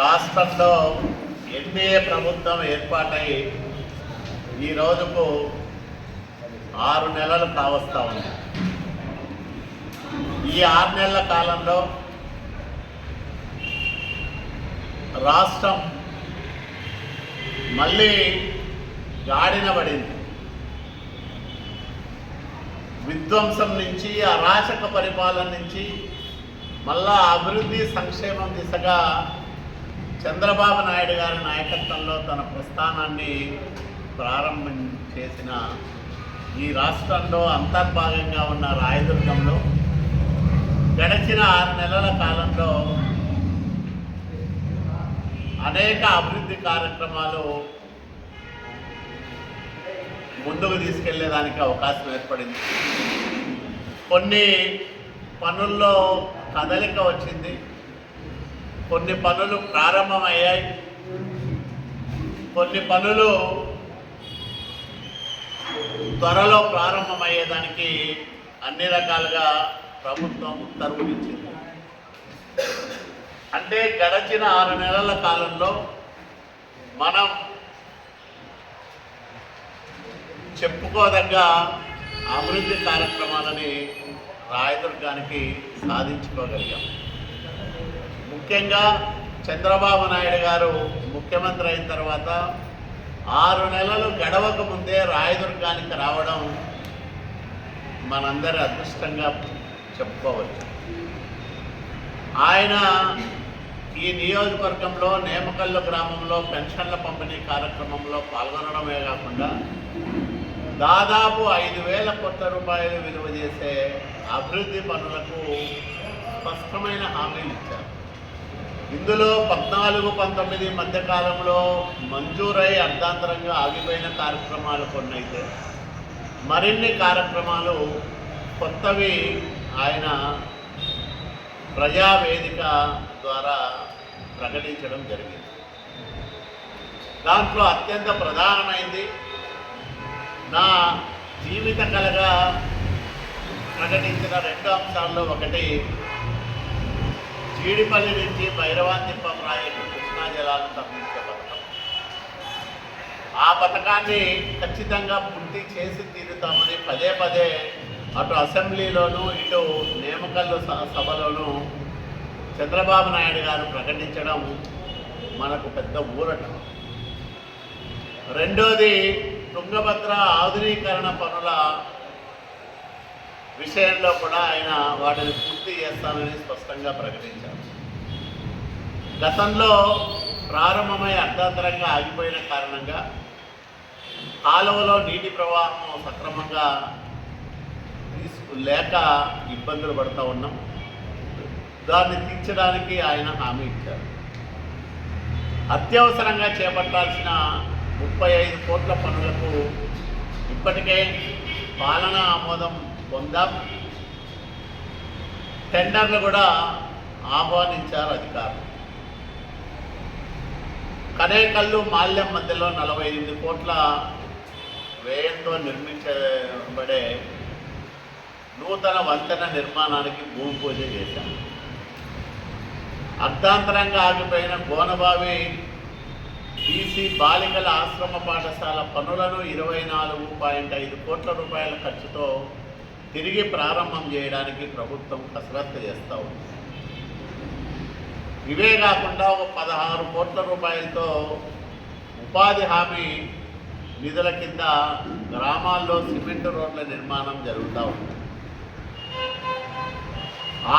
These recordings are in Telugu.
రాష్ట్రంలో ఎన్డీఏ ప్రభుత్వం ఏర్పాటై ఈ రోజుకు ఆరు నెలలు కావస్తా ఉంది. ఈ ఆరు నెలల కాలంలో రాష్ట్రం మళ్ళీ గాడిన పడింది. విధ్వంసం నుంచి అరాచక పరిపాలన నుంచి మళ్ళా అభివృద్ధి సంక్షేమం దిశగా చంద్రబాబు నాయుడు గారి నాయకత్వంలో తన ప్రస్థానాన్ని ప్రారంభం చేసిన ఈ రాష్ట్రంలో అంతర్భాగంగా ఉన్న రాయదుర్గంలో గడిచిన ఆరు నెలల కాలంలో అనేక అభివృద్ధి కార్యక్రమాలు ముందుకు తీసుకెళ్ళేదానికి అవకాశం ఏర్పడింది. కొన్ని పనుల్లో కదలిక వచ్చింది. కొన్ని పనులు ప్రారంభమయ్యాయి. కొన్ని పనులు త్వరలో ప్రారంభమయ్యేదానికి అన్ని రకాలుగా ప్రభుత్వం ఉత్తర్వులు ఇచ్చింది. అంటే గడచిన ఆరు నెలల కాలంలో మనం చెప్పుకోదగ్గ అభివృద్ధి కార్యక్రమాలని రాయదుర్గానికి సాధించుకోగలిగాం. ముఖ్యంగా చంద్రబాబు నాయుడు గారు ముఖ్యమంత్రి అయిన తర్వాత ఆరు నెలలు గడవక ముందే రాయదుర్గానికి రావడం మనందరి అదృష్టంగా చెప్పుకోవచ్చు. ఆయన ఈ నియోజకవర్గంలో నేమకల్లు గ్రామంలో పెన్షన్ల పంపిణీ కార్యక్రమంలో పాల్గొనడమే కాకుండా దాదాపు ఐదు వేల కోట్ల రూపాయలు విలువ చేసే అభివృద్ధి పనులకు స్పష్టమైన హామీలు ఇచ్చారు. ఇందులో పద్నాలుగు పంతొమ్మిది మధ్యకాలంలో మంజూరై అర్ధాంతరంగా ఆగిపోయిన కార్యక్రమాలు కొన్ని అయితే మరిన్ని కార్యక్రమాలు కొత్తవి ఆయన ప్రజావేదిక ద్వారా ప్రకటించడం జరిగింది. దాంట్లో అత్యంత ప్రధానమైంది నా జీవిత కళగా ప్రకటించిన రెండు అంశాల్లో ఒకటి జీడిపల్లి నుంచి భైరవాంతిప్ప ప్రాజెక్టు కృష్ణా జలాలను తప్పించే పథకం. ఆ పథకాన్ని ఖచ్చితంగా పూర్తి చేసి తీరుతామని పదే పదే అటు అసెంబ్లీలోనూ ఇటు నేమకల్లు స- సభలోనూ చంద్రబాబు నాయుడు గారు ప్రకటించడం మనకు పెద్ద ఊరట. రెండోది తుంగభద్ర ఆధునీకరణ పనుల విషయంలో కూడా ఆయన వాటిని పూర్తి చేస్తానని స్పష్టంగా ప్రకటించారు. గతంలో ప్రారంభమై అర్ధాంతరంగా ఆగిపోయిన కారణంగా కాలువలో నీటి ప్రవాహం సక్రమంగా తీసుకు లేక ఇబ్బందులు పడుతూ ఉన్నాం. దాన్ని తీర్చడానికి ఆయన హామీ ఇచ్చారు. అత్యవసరంగా చేపట్టాల్సిన ముప్పై ఐదు కోట్ల పనులకు ఇప్పటికే పాలనా ఆమోదం పొందాం. టెండర్లు కూడా ఆహ్వానించారు అధికారులు. కనేకల్లు మాల్యం మధ్యలో నలభై ఎనిమిది కోట్ల వ్యయంతో నిర్మించబడే నూతన వంతెన నిర్మాణానికి భూమి పూజ చేశాం అర్ధాంతరంగా ఆగిపోయిన గోనబావి బీసీ బాలికల ఆశ్రమ పాఠశాల పనులను ఇరవై నాలుగు పాయింట్ ఐదు కోట్ల రూపాయల ఖర్చుతో తిరిగి ప్రారంభం చేయడానికి ప్రభుత్వం కసరత్తు చేస్తూ ఉంది. ఇవే కాకుండా ఒక పదహారు కోట్ల రూపాయలతో ఉపాధి హామీ నిధుల కింద గ్రామాల్లో సిమెంట్ రోడ్ల నిర్మాణం జరుగుతూ ఉంది.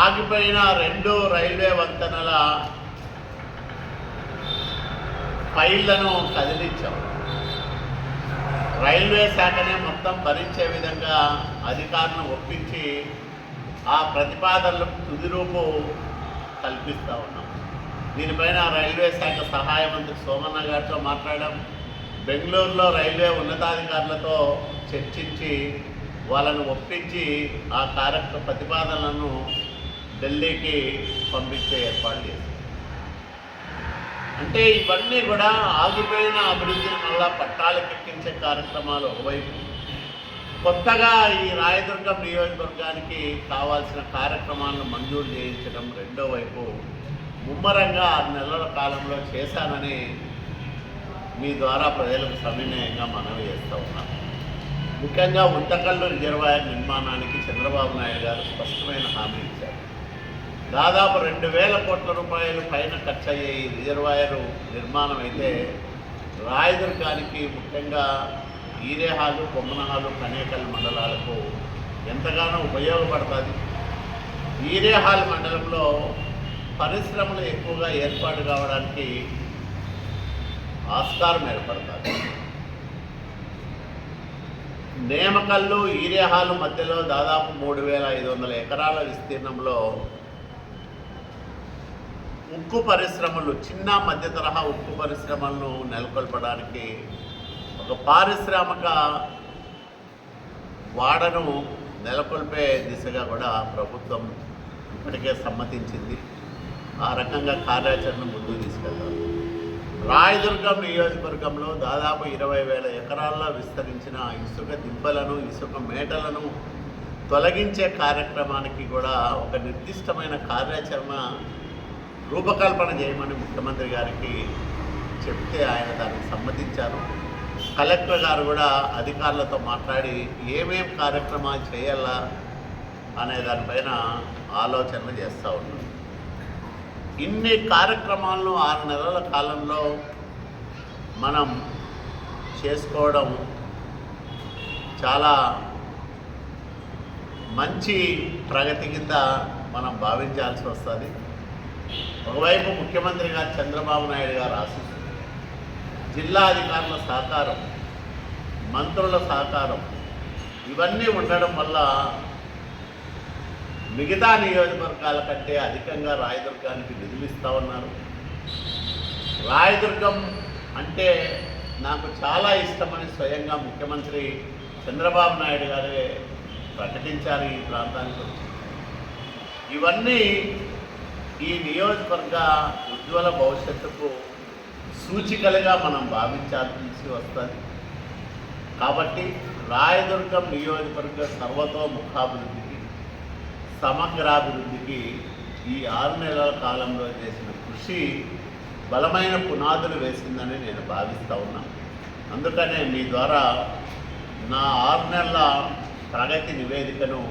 ఆగిపోయిన రెండు రైల్వే వంతెనల ఫైళ్ళను కదిలించాం. రైల్వే శాఖనే మొత్తం భరించే విధంగా అధికారులను ఒప్పించి ఆ ప్రతిపాదనలకు తుది రూపు కల్పిస్తూ ఉన్నాం. దీనిపైన రైల్వే శాఖ సహాయ మంత్రి సోమన్న గారితో మాట్లాడాం. బెంగళూరులో రైల్వే ఉన్నతాధికారులతో చర్చించి వాళ్ళను ఒప్పించి ఆ కార్యక్రమ ప్రతిపాదనలను ఢిల్లీకి పంపించే ఏర్పాటు చేశాం. అంటే ఇవన్నీ కూడా ఆగిపోయిన అభివృద్ధిని మళ్ళా పట్టాలకెక్కించే కార్యక్రమాలు ఒకవైపు. కొత్తగా ఈ రాయదుర్గం నియోజకవర్గానికి కావాల్సిన కార్యక్రమాలను మంజూరు చేయించడం రెండో వైపు ముమ్మరంగా ఆరు నెలల కాలంలో చేశానని మీ ద్వారా ప్రజలకు సవినయంగా మనవి చేస్తూ ఉన్నాం. ముఖ్యంగా ఉంటకల్లు రిజర్వాయర్ నిర్మాణానికి చంద్రబాబు నాయుడు గారు స్పష్టమైన హామీ ఇచ్చారు. దాదాపు రెండు వేల కోట్ల రూపాయలు పైన ఖర్చు అయ్యే ఈ రిజర్వాయర్ నిర్మాణం అయితే రాయదుర్గానికి ముఖ్యంగా ఈరేహాలు బొమ్మనహాలు కనేకల్ మండలాలకు ఎంతగానో ఉపయోగపడుతుంది. ఈరేహాల్ మండలంలో పరిశ్రమలు ఎక్కువగా ఏర్పాటు కావడానికి ఆస్కారం ఏర్పడుతుంది. నేమకల్లు ఈరేహాలు మధ్యలో దాదాపు మూడు వేల ఐదు వందల ఎకరాల విస్తీర్ణంలో ఉక్కు పరిశ్రమలు చిన్న మధ్య తరహా ఉక్కు పరిశ్రమలను నెలకొల్పడానికి ఒక పారిశ్రామిక వాడను నెలకొల్పే దిశగా కూడా ప్రభుత్వం ఇప్పటికే సమ్మతించింది. ఆ రకంగా కార్యాచరణ ముందుకు తీసుకెళ్తారు. రాయదుర్గం నియోజకవర్గంలో దాదాపు ఇరవై వేల ఎకరాల్లో విస్తరించిన ఇసుక దిబ్బలను ఇసుక మేటలను తొలగించే కార్యక్రమానికి కూడా ఒక నిర్దిష్టమైన కార్యాచరణ రూపకల్పన చేయమని ముఖ్యమంత్రి గారికి చెప్తే ఆయన దానికి సమ్మతించారు. కలెక్టర్ గారు కూడా అధికారులతో మాట్లాడి ఏమేం కార్యక్రమాలు చేయాలా అనే దానిపైన ఆలోచనలు చేస్తూ ఉన్నారు. ఇన్ని కార్యక్రమాలను ఆరు నెలల కాలంలో మనం చేసుకోవడం చాలా మంచి ప్రగతి కింద మనం భావించాల్సి వస్తుంది. ఒకవైపు ముఖ్యమంత్రి గారు చంద్రబాబు నాయుడు గారు ఆశిస్తుంది. జిల్లా అధికారుల సహకారం మంత్రుల సహకారం ఇవన్నీ ఉండడం వల్ల మిగతా నియోజకవర్గాల కంటే అధికంగా రాయదుర్గానికి నిధులు ఇస్తామన్నారు రాయదుర్గం అంటే నాకు చాలా ఇష్టమని స్వయంగా ముఖ్యమంత్రి చంద్రబాబు నాయుడు గారే ప్రకటించారు ఈ ప్రాంతానికి. ఇవన్నీ ఈ నియోజకవర్గ ఉజ్వల భవిష్యత్తుకు సూచికలుగా మనం భావించాల్సి వస్తుంది. కాబట్టి రాయదుర్గం నియోజకవర్గ సర్వతోముఖాభివృద్ధికి సమగ్రాభివృద్ధికి ఈ ఆరు నెలల కాలంలో చేసిన కృషి బలమైన పునాదులు వేసిందని నేను భావిస్తూ ఉన్నాను అందుకనే మీ ద్వారా నా ఆరు నెలల ప్రగతి నివేదికను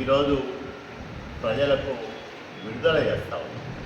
ఈరోజు ప్రజలకు విడుదల చేస్తా ఉన్నాను